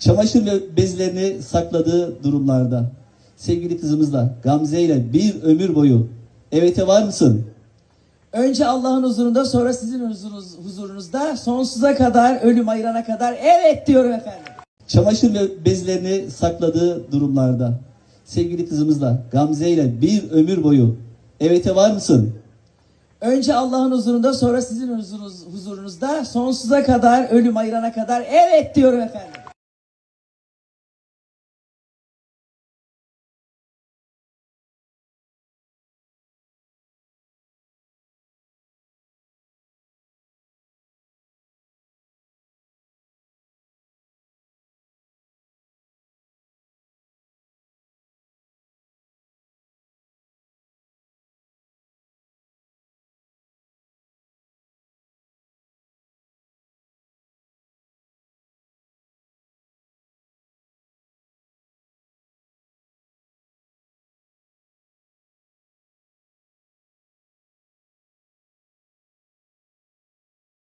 çamaşır ve bezlerini sakladığı durumlarda sevgili kızımızla Gamze ile bir ömür boyu evete var mısın? Önce Allah'ın huzurunda sonra sizin huzurunuz, huzurunuzda sonsuza kadar ölüm ayırana kadar evet diyorum efendim. Çamaşır ve bezlerini sakladığı durumlarda sevgili kızımızla Gamze ile bir ömür boyu evete var mısın? Önce Allah'ın huzurunda sonra sizin huzurunuz, huzurunuzda sonsuza kadar ölüm ayırana kadar evet diyorum efendim.